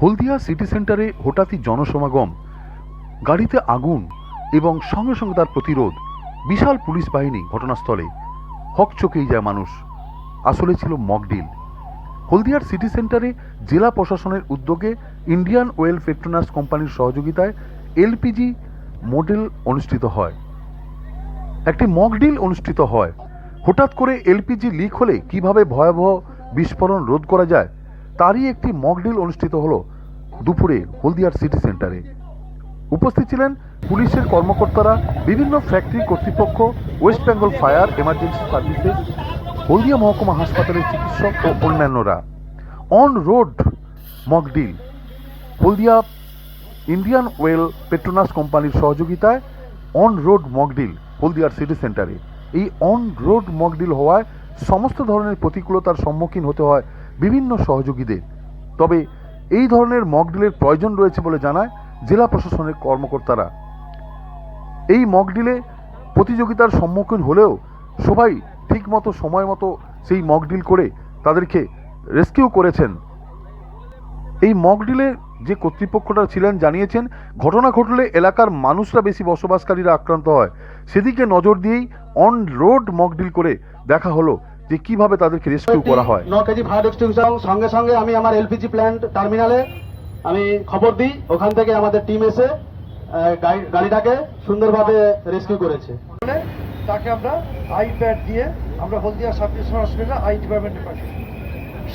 হলদিয়া city সেন্টারে হঠাৎই জনসমাগম। গাড়িতে আগুন এবং সঙ্গে সঙ্গে তার প্রতিরোধ। বিশাল পুলিশ বাহিনী ঘটনাস্থলে। হকচকেই যায় মানুষ। আসলে ছিল মকডিল হলদিয়ার সিটি সেন্টারে জেলা প্রশাসনের উদ্যোগে ইন্ডিয়ান ওয়েল পেট্রোনাস কোম্পানির সহযোগিতায় এলপিজি মডেল অনুষ্ঠিত হয়। একটি মকডিল অনুষ্ঠিত হয়। হঠাৎ করে এলপিজি লিক হলে কীভাবে ভয়াবহ বিস্ফোরণ রোধ করা যায়, তারই একটি মকডিল অনুষ্ঠিত হলো দুপুরে হলদিয়ার সিটি সেন্টারে উপস্থিত ছিলেন পুলিশের কর্মকর্তারা, বিভিন্ন ফ্যাক্টরি কর্তৃপক্ষ West Bengal fire emergency services Haldia মহকুমা হাসপাতালের চিকিৎসক ও অন্যান্যরা। On road mock drill Haldia Indian Oil Petronas কোম্পানির সহযোগিতায় অন রোড মকডিল হলদিয়ার সিটি সেন্টারে। এই অন রোড মকডিল হওয়ায় সমস্ত ধরনের প্রতিকূলতার সম্মুখীন হতে হয় বিভিন্ন সহযোগীদের। তবে এই ধরনের মকডিলের প্রয়োজন রয়েছে বলে জানায় জেলা প্রশাসনের কর্মকর্তারা। এই মকডিলে প্রতিযোগিতার সম্মুখীন হলেও সবাই ঠিকমতো সময় মতো সেই মকডিল করে তাদেরকে রেস্কিউ করেছেন। এই মকডিলে যে কর্তৃপক্ষরা ছিলেন জানিয়েছেন ঘটনা ঘটলে এলাকার মানুষরা বেশি বসবাসকারীরা আক্রান্ত হয়। সেদিকে নজর দিয়েই অন রোড মকডিল করে দেখা হলো যে কীভাবে তাদেরকে রেস্কিউ করা হয়। ন কেজি ফায়ার এক্সটিংশন সঙ্গে সঙ্গে আমি আমার এলপিজি প্ল্যান্ট টার্মিনালে আমি খবর দিই ওখান থেকে আমাদের টিম এসে গাড়ি- গাড়িটাকে সুন্দরভাবে রেস্কিউ করেছে। তাকে আমরা আই প্যাড দিয়ে আমরা Haldia sub division hospital eye ডিপার্টমেন্টে পাঠাই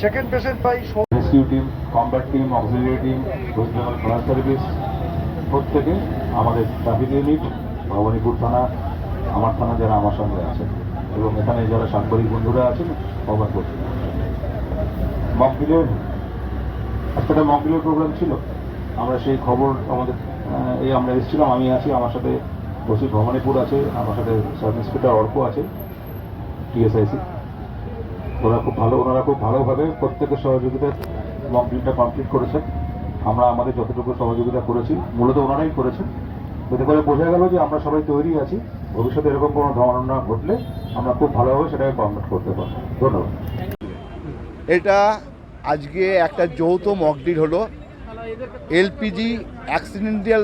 সেকেন্ড পেশেন্ট পাই rescue team combat team auxiliary team west fire service প্রত্যেকে আমাদের ট্রাফিক ইউনিট ভবানীপুর থানা, আমার থানা যারা আমার সঙ্গে আছেন এবং এখানে যারা সাংবাদিক বন্ধুরা আছেন কভার করছেন মকবিলের একটা মকবিলের প্রোগ্রাম ছিল। আমরা সেই খবর আমাদের এই আমরা এসেছিলাম, আমি আছি, আমার সাথে ওসি ভবানীপুর আছে, আমার সাথে সাব ইন্সপেক্টর অর্ক আছে, টিএসআইসি। ওরা খুব ভালো, ওনারা খুব ভালোভাবে প্রত্যেকের সহযোগিতায় মক ড্রিলটা কমপ্লিট করেছেন। আমরা আমাদের যতটুকু সহযোগিতা করেছি, মূলত ওনারাই করেছেন। এতে করে বোঝা গেল যে আমরা সবাই তৈরি আছি, ভবিষ্যতে এরকম কোনো ঘটনা ঘটলে আমরা খুব ভালোভাবে সেটাকে কমপ্লিট করতে পারব। ধন্যবাদ। এটা আজকে একটা যৌথ মকডিল হলো। এলপিজি অ্যাক্সিডেন্টাল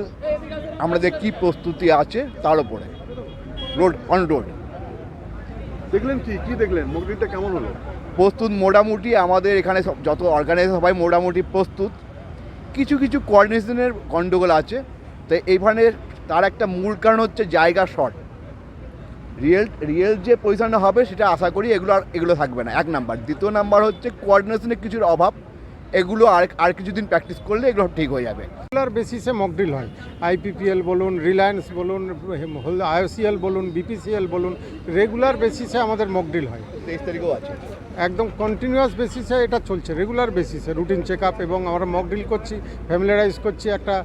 আমাদের কি প্রস্তুতি আছে তার উপরে। রোড অন রোড দেখলেন কি? কি দেখলেন? মকডিলটা কেমন হলো? প্রস্তুত মোটামুটি আমাদের এখানে যত অর্গানাইজ সবাই মোটামুটি প্রস্তুত। কিছু কিছু কোঅর্ডিনেশনের গণ্ডগোল আছে। তো এইখানে তার একটা মূল কারণ হচ্ছে জায়গা শর্ট রিয়েল রিয়েল যে পজিশনটা হবে সেটা আশা করি এগুলো আর এগুলো থাকবে না। এক নাম্বার দ্বিতীয় নাম্বার হচ্ছে কোঅর্ডিনেশনের কিছুর অভাব। এগুলো আর আর কিছুদিন প্র্যাকটিস করলে এগুলো ঠিক হয়ে যাবে। রেগুলার বেসিসে মকড্রিল হয়। আইপিপিএল বলুন রিলায়েন্স বলুন আইওসিএল বলুন বিপিসিএল বলুন রেগুলার বেসিসে আমাদের মকড্রিল হয়। তেইশ তারিখও আছে? একদম কন্টিনিউয়াস বেসিসে এটা চলছে রেগুলার বেসিসে রুটিন চেক আপ এবং আমরা মকড্রিল করছি ফ্যামিলিয়ারাইজ করছি। একটা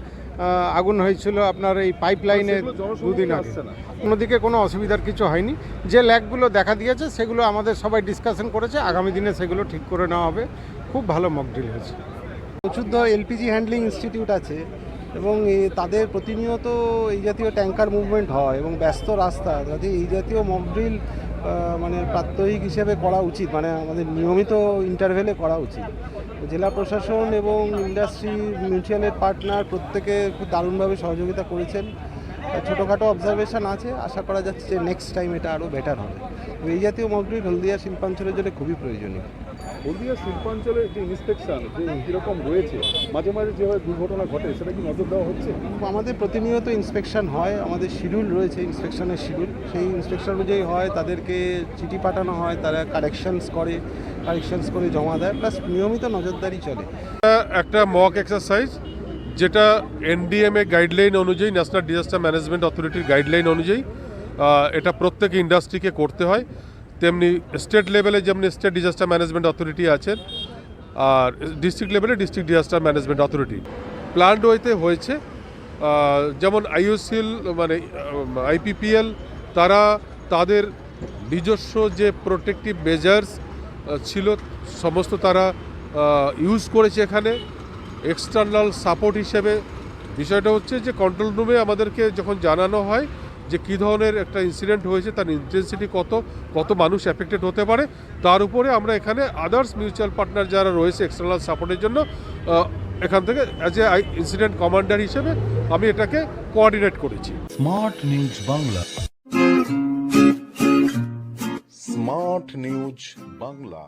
আগুন হয়েছিল আপনার এই পাইপ লাইনে দুদিন আগে। আসছে না। অন্যদিকে কোনো অসুবিধার কিছু হয়নি। যে ল্যাকগুলো দেখা দিয়েছে সেগুলো আমাদের সবাই ডিসকাশন করেছে। আগামী দিনে সেগুলো ঠিক করে নেওয়া হবে। খুব ভালো মকড্রিল হয়েছে। প্রচুদ্ধ এলপিজি হ্যান্ডলিং ইনস্টিটিউট আছে এবং তাদের প্রতিনিয়ত এই জাতীয় ট্যাঙ্কার মুভমেন্ট হয় এবং ব্যস্ত রাস্তা কাজে এই জাতীয় মকড্রিল মানে প্রাত্যহিক হিসেবে করা উচিত মানে আমাদের নিয়মিত ইন্টারভেলে করা উচিত। জেলা প্রশাসন এবং ইন্ডাস্ট্রি মিউচুয়ালের পার্টনার প্রত্যেকে খুব দারুণভাবে সহযোগিতা করেছেন। ছোটোখাটো অবজারভেশন আছে, আশা করা যাচ্ছে যে নেক্সট টাইম এটা আরও বেটার হবে। এই জাতীয় মকড্রিল হলদিয়া শিল্পাঞ্চলের জন্য খুবই প্রয়োজনীয়। হলদিয়া শিল্পাঞ্চলে যে ইন্সপেকশন যে কীরকম রয়েছে মাঝে মাঝে যেভাবে দুর্ঘটনা ঘটে সেটা কি নজর দেওয়া হচ্ছে? আমাদের প্রতিনিয়ত ইন্সপেকশন হয় আমাদের শিডিউল রয়েছে ইন্সপেকশনের শিডিউল সেই ইন্সপেকশন অনুযায়ী হয় তাদেরকে চিঠি পাঠানো হয় তারা কারেকশনস করে কারেকশনস করে জমা দেয় প্লাস নিয়মিত নজরদারি চলে। একটা মক এক্সারসাইজ যেটা এনডিএমএ গাইডলাইন অনুযায়ী ন্যাশনাল ডিজাস্টার ম্যানেজমেন্ট অথরিটির গাইডলাইন অনুযায়ী এটা প্রত্যেক ইন্ডাস্ট্রিকে করতে হয়। তেমনি স্টেট লেভেলে যেমনি স্টেট ডিজাস্টার ম্যানেজমেন্ট অথরিটি আছেন আর ডিস্ট্রিক্ট লেভেলে district disaster management authority planned ওয়েতে হয়েছে যেমন আইওসিএল মানে আইপিপিএল তারা তাদের নিজস্ব যে প্রোটেক্টিভ মেজার্স ছিল, সমস্ত তারা ইউজ করেছে এখানে। এক্সটার্নাল সাপোর্ট হিসেবে। বিষয়টা হচ্ছে যে কন্ট্রোল রুমে আমাদেরকে যখন জানানো হয় যে কী ধরনের একটা ইনসিডেন্ট হয়েছে তার ইন্টেন্সিটি কত কত মানুষ অ্যাফেক্টেড হতে পারে তার উপরে আমরা এখানে আদার্স মিউচুয়াল পার্টনার যারা রয়েছে এক্সটার্নাল সাপোর্টের জন্য এখান থেকে অ্যাজ এ ইনসিডেন্ট কমান্ডার হিসেবে আমি এটাকে কোঅর্ডিনেট করেছি। Smart news Bangla smart news Bangla